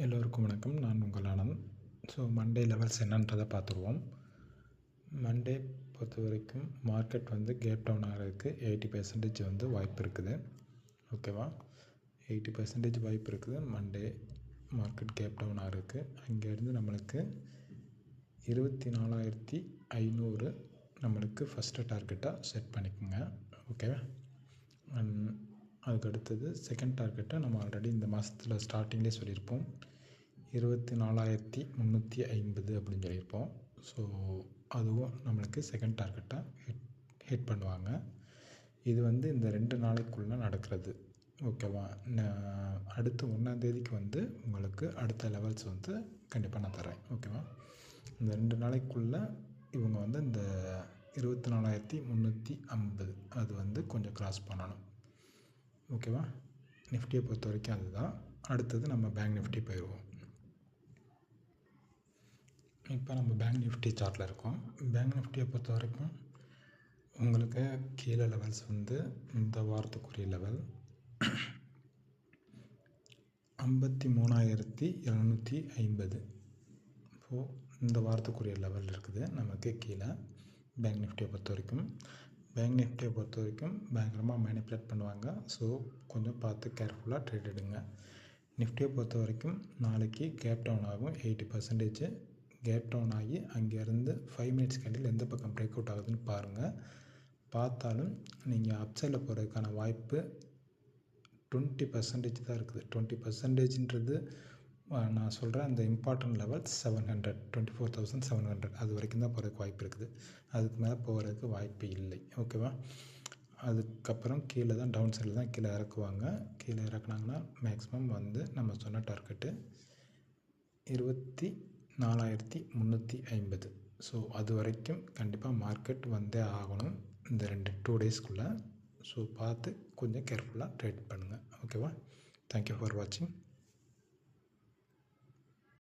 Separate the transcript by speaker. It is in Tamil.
Speaker 1: எல்லோருக்கும் வணக்கம். நான் உங்கள் ஆனந்த். ஸோ மண்டே லெவல்ஸ் என்னன்றதை பார்த்துருவோம். மண்டே பொறுத்த வரைக்கும் மார்க்கெட் வந்து கேப் டவுன் ஆகிறதுக்கு எயிட்டி பர்சன்டேஜ் வந்து வாய்ப்பு இருக்குது. ஓகேவா எயிட்டி பர்சன்டேஜ் வாய்ப்பு இருக்குது. மண்டே மார்க்கெட் கேப் டவுன் ஆகிறதுக்கு. அங்கேருந்து நம்மளுக்கு இருபத்தி நாலாயிரத்தி ஐநூறு நம்மளுக்கு ஃபஸ்ட்டு டார்கெட்டாக செட் பண்ணிக்கோங்க. ஓகேவா அண்ட் அதுக்கு அடுத்தது செகண்ட் டார்கெட்டை நம்ம ஆல்ரெடி இந்த மாதத்தில் ஸ்டார்டிங்லேயே சொல்லியிருப்போம். இருபத்தி நாலாயிரத்தி முந்நூற்றி ஐம்பது அப்படின்னு சொல்லியிருப்போம். ஸோ அதுவும் நம்மளுக்கு செகண்ட் டார்கெட்டாக ஹிட் ஹிட் பண்ணுவாங்க. இது வந்து இந்த ரெண்டு நாளைக்குள்ளே நடக்கிறது. ஓகேவா நான் அடுத்து ஒன்றாந்தேதிக்கு வந்து உங்களுக்கு அடுத்த லெவல்ஸ் வந்து கண்டிப்பாக நான் தரேன் ஓகேவா இந்த ரெண்டு நாளைக்குள்ளே இவங்க வந்து இந்த இருபத்தி நாலாயிரத்தி முந்நூற்றி ஐம்பது அது வந்து கொஞ்சம் க்ராஸ் பண்ணணும். ஓகேவா நிஃப்டியை பொறுத்த வரைக்கும் அதுதான். அடுத்தது நம்ம பேங்க் நிஃப்டி போயிடுவோம். இப்போ நம்ம பேங்க் நிஃப்டி சார்ட்டில் இருக்கோம். பேங்க் நிஃப்டியை பொறுத்த வரைக்கும் உங்களுக்கு கீழே லெவல்ஸ் வந்து இந்த வாரத்துக்குரிய லெவல் ஐம்பத்தி மூணாயிரத்தி எழுநூற்றி ஐம்பது. இப்போது இந்த வாரத்துக்குரிய லெவல் இருக்குது. நமக்கு கீழே பேங்க் நிஃப்டியை பொறுத்த வரைக்கும் பேங்க் நிஃப்டியை பொறுத்த வரைக்கும் பயங்கரமாக மேனிப்புலேட் பண்ணுவாங்க. ஸோ கொஞ்சம் பார்த்து கேர்ஃபுல்லாக ட்ரேட் எடுங்க. நிஃப்டியை பொறுத்த வரைக்கும் நாளைக்கு கேப் டவுன் ஆகும். எயிட்டி பர்சன்டேஜ் கேப் டவுன் ஆகி அங்கேருந்து ஃபைவ் மினிட்ஸ் கண்டியில் எந்த பக்கம் பிரேக் அவுட் ஆகுதுன்னு பாருங்கள் பார்த்தாலும் நீங்கள் அப்சைடில் போகிறதுக்கான வாய்ப்பு டுவெண்ட்டி பர்சன்டேஜ் தான் இருக்குது. டுவெண்ட்டி பர்சன்டேஜ்ன்றது நான் சொல்கிறேன் அந்த important level seven hundred twenty four thousand seven hundred அது வரைக்கும் தான் போகிறதுக்கு வாய்ப்பு இருக்குது. அதுக்கு மேலே போகிறதுக்கு வாய்ப்பு இல்லை. ஓகேவா அதுக்கப்புறம் கீழே தான் டவுன் சைடில் தான் கீழே இறக்குவாங்க. கீழே இறக்குனாங்கன்னா மேக்ஸிமம் வந்து நம்ம சொன்ன டார்கெட்டு இருபத்தி நாலாயிரத்தி முந்நூற்றி ஐம்பது. ஸோ அது வரைக்கும் கண்டிப்பாக மார்க்கெட் வந்தே ஆகணும் இந்த ரெண்டு டூ டேஸ்க்குள்ளே ஸோ பார்த்து கொஞ்சம் கேர்ஃபுல்லாக ட்ரேட் பண்ணுங்கள் ஓகேவா தேங்க்யூ ஃபார் வாட்சிங்